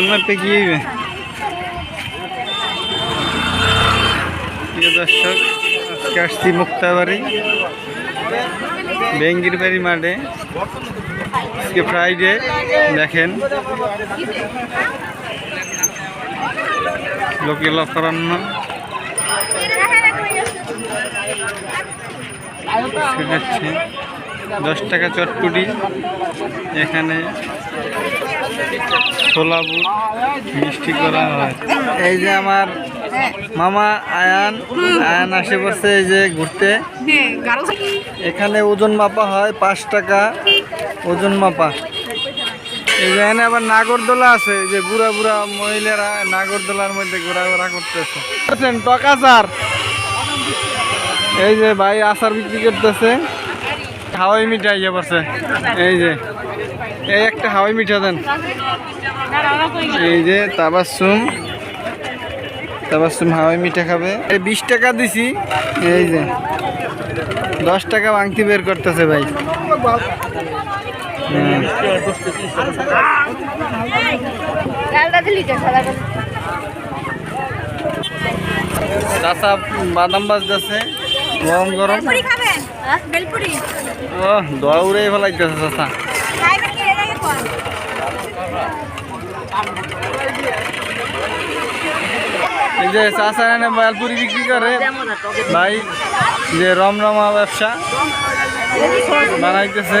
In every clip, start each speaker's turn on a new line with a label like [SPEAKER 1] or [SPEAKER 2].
[SPEAKER 1] ওজন মাপে কি প্রিয় দর্শক, আজকে আসছি মুক্তাবাড়ি, বেঙ্গির বাড়ি মাঠে। আজকে ফ্রাইডে দেখেন। লোকে লক্ষরান্ন শেখাচ্ছে দশ টাকা চটপুটি। এখানে ছোলা বুট মিষ্টি করা হয়। এই যে আমার মামা আয়ান আয়ান আসে বসে এই যে ঘুরতে। এখানে ওজন মাপা হয় পাঁচ টাকা ওজন মাপা। এই যে এখানে আবার নাগরদোলা আছে এই যে বুড়া বুড়া মহিলারা নাগরদোলার মধ্যে ঘোরাঘোরা করতেছে। বুঝছেন, টক আচার এই যে ভাই আচার বিক্রি করতেছে। খাওয়াই মিঠাই ইয়ে পড়ছে। এই যে এই একটা হাওয়াই মিঠা দেন। এই যে তাবাসুম তাবাসুম হাওয়াই মিঠা খাবে। এই বিশ টাকা দিছি। এই যে। দশ টাকা ভাঙতি বের করতেছে ভাই। চাচা বাদাম বাজতেছে। গরম গরম।
[SPEAKER 2] বেলপুরি
[SPEAKER 1] ও দৌড়ে ফেলাইতেছে চাচা। এই যে চাচা এনে বালপুরি বিক্রি করে। ভাই যে রমরমা ব্যবসা বানাইতেছে।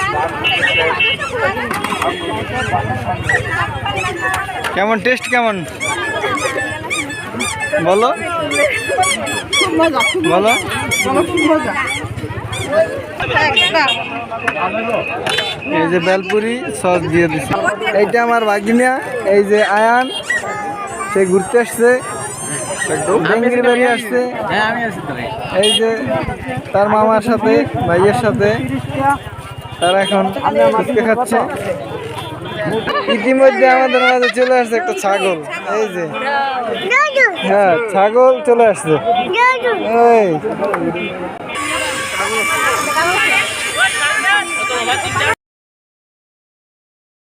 [SPEAKER 1] কেমন টেস্ট কেমন? বলো। বলো। এই যে বেলপুরি সস দিয়ে দিছি। এইটা আমার ভাগিনা এই যে আয়ান সে ঘুরতে আসছে। আসছে। এই যে তার মামার সাথে ভাইয়ের সাথে। তারা এখন ফুচকা ইতিমধ্যে আমাদের মাঝে চলে আসছে একটা ছাগল। এই যে। হ্যাঁ ছাগল চলে আসছে। এই।